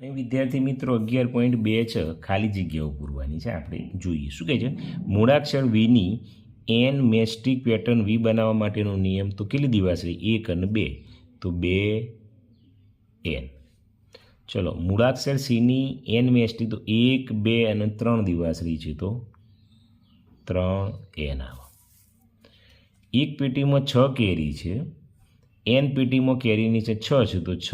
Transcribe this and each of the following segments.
અહીં વિદ્યાર્થી મિત્રો, અગિયાર પોઈન્ટ બે છ ખાલી જગ્યાઓ પૂરવાની છે. આપણે જોઈએ શું કહે છે? મૂળાક્ષર વીની એન મેસ્ટિક પેટર્ન વી બનાવવા માટેનો નિયમ તો કેટલી દિવાસળી એક અને બે. તો બે એન ચલો, મૂળાક્ષર સીની એન મેસ્ટિક તો એક, બે અને ત્રણ દિવાસળી છે તો ત્રણ એન આવે. એક પેટીમાં છ કેરી છે. એન પેટીમાં કેરીની છે છ છે તો છ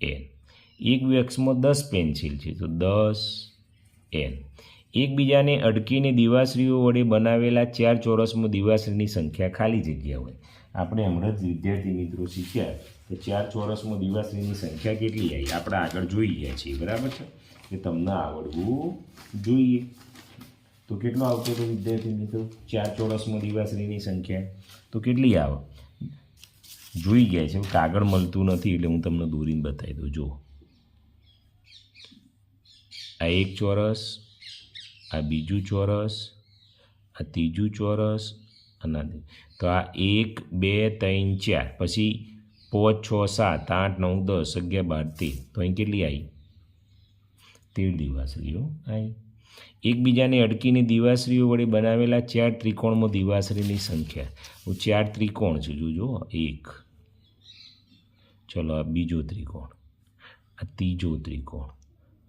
એન એક બોક્સમાં દસ પેન્સિલ છે, તો દસ એન. એકબીજાને અડકીને દિવાસળીઓ વડે બનાવેલા ચાર ચોરસમાં દિવાસળીની સંખ્યા ખાલી જગ્યા હોય. આપણે હમણાં જ વિદ્યાર્થી મિત્રો શીખ્યા તો ચાર ચોરસમાં દિવાસળીની સંખ્યા કેટલી આવી? આપણે આગળ જોઈ ગયા છીએ, બરાબર છે? કે તમને આવડવું જોઈએ. તો કેટલો આવતો હતો વિદ્યાર્થી મિત્રો? ચાર ચોરસમાં દિવાસળીની સંખ્યા. તો કેટલી આવે? જોઈ ગયા છે, કાગળ મળતું નથી એટલે હું તમને દોરીને બતાવી દઉં. જુઓ. આ એક ચોરસ, આ બીજું ચોરસ, આ ત્રીજું ચોરસ અને તો આ એક, બે, ત્રણ, ચાર. પછી પાંચ, છ, સાત, આઠ, નવ, દસ, અગિયાર, બાર, તેર. તો અહીં કેટલી આવી તેર દિવાસરીઓ આવી એકબીજાને અડકીને દિવાસરીઓ વડે બનાવેલા ચાર ત્રિકોણમાં દિવાસરીની સંખ્યા. હું ચાર ત્રિકોણ છે, જોજો. એક. ચલો, આ બીજો ત્રિકોણ. આ ત્રીજો ત્રિકોણ.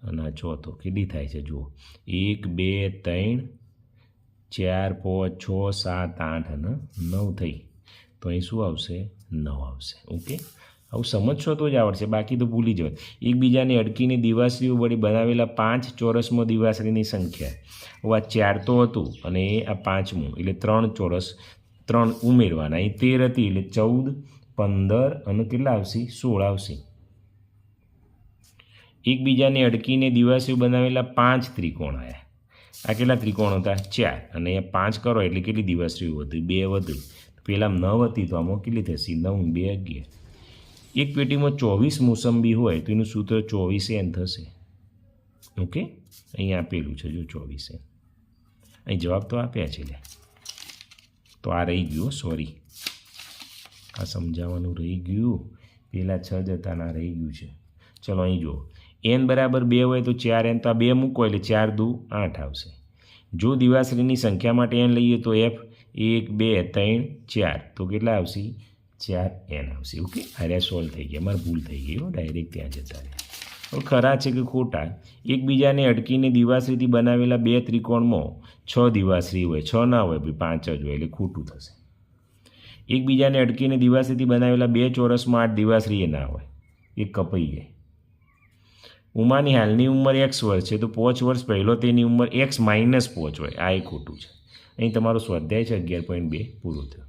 અને આ ચોથો કેટલી થાય છે, જુઓ. એક, બે, ત્રણ, ચાર, પાંચ, છ, સાત, આઠ અને નવ થઈ. તો અહીં શું આવશે? નવ આવશે. ઓકે? આવું સમજશો તો જ આવડશે. બાકી તો ભૂલી જવાય. એકબીજાને અડકીને દિવાસરીઓ વડે બનાવેલા પાંચ ચોરસમાં દિવાસરીની સંખ્યા. હવે ચાર તો હતું અને આ પાંચમું. એટલે ત્રણ ચોરસ, ત્રણ ઉમેરવાના. અહીં તેર હતી, એટલે ચૌદ, પંદર અને કેટલા આવશે? સોળ આવશે. એકબીજાને અડકીને દિવાસીઓ બનાવેલા પાંચ ત્રિકોણ આવ્યા આ કેટલા ત્રિકોણ હતા? ચાર. અને અહીંયા પાંચ કરો એટલે કેટલી દિવાસળીઓ હતી બે વધુ. પહેલાં નવ હતી તો આમાં કેટલી થશે? નવ, બે, અગિયાર. એક પેટીમાં ચોવીસ મોસંબી હોય તો એનું સૂત્ર ચોવીસ એન થશે. ઓકે? અહીં આપેલું છે જો ચોવીસ અહીં જવાબ તો આપ્યા છે લે તો આ રહી ગયું, સોરી. આ સમજાવવાનું રહી ગયું. પહેલાં છ જ હતા રહી ગયું છે. ચલો અહીં જુઓ. એન બરાબર બે હોય તો ચાર એન તો આ બે મૂકો એટલે ચાર દુ આઠ આવશે. જો દિવાસળીની સંખ્યા માટે એન લઈએ તો એફ એક, બે, ત્રણ, ચાર. તો કેટલા આવશે? ચાર એન આવશે. ઓકે? અરે સોલ્વ થઈ ગયા. મારે ભૂલ થઈ ગઈ હો. ડાયરેક્ટ ત્યાં જતા રહ્યા. ખરા છે કે ખોટા? એકબીજાને અડકીને દિવાસળીથી બનાવેલા બે ત્રિકોણમાં છ દિવાસળી હોય, છ ના હોય ભાઈ પાંચ જ હોય એટલે ખોટું થશે. એકબીજાને અડકીને દિવાસળીથી બનાવેલા બે ચોરસમાં આઠ દિવાસળી ના હોય. એ કપાઈ ગઈ ઉમાની હાલની ઉંમર એક્સ વર્ષ છે, તો પાંચ વર્ષ પહેલો તેની ઉંમર એક્સ માઇનસ પાંચ હોય. આ એ ખોટું છે. અહીં તમારો સ્વાધ્યાય છે, અગિયાર પોઈન્ટ બે પૂરો થયો.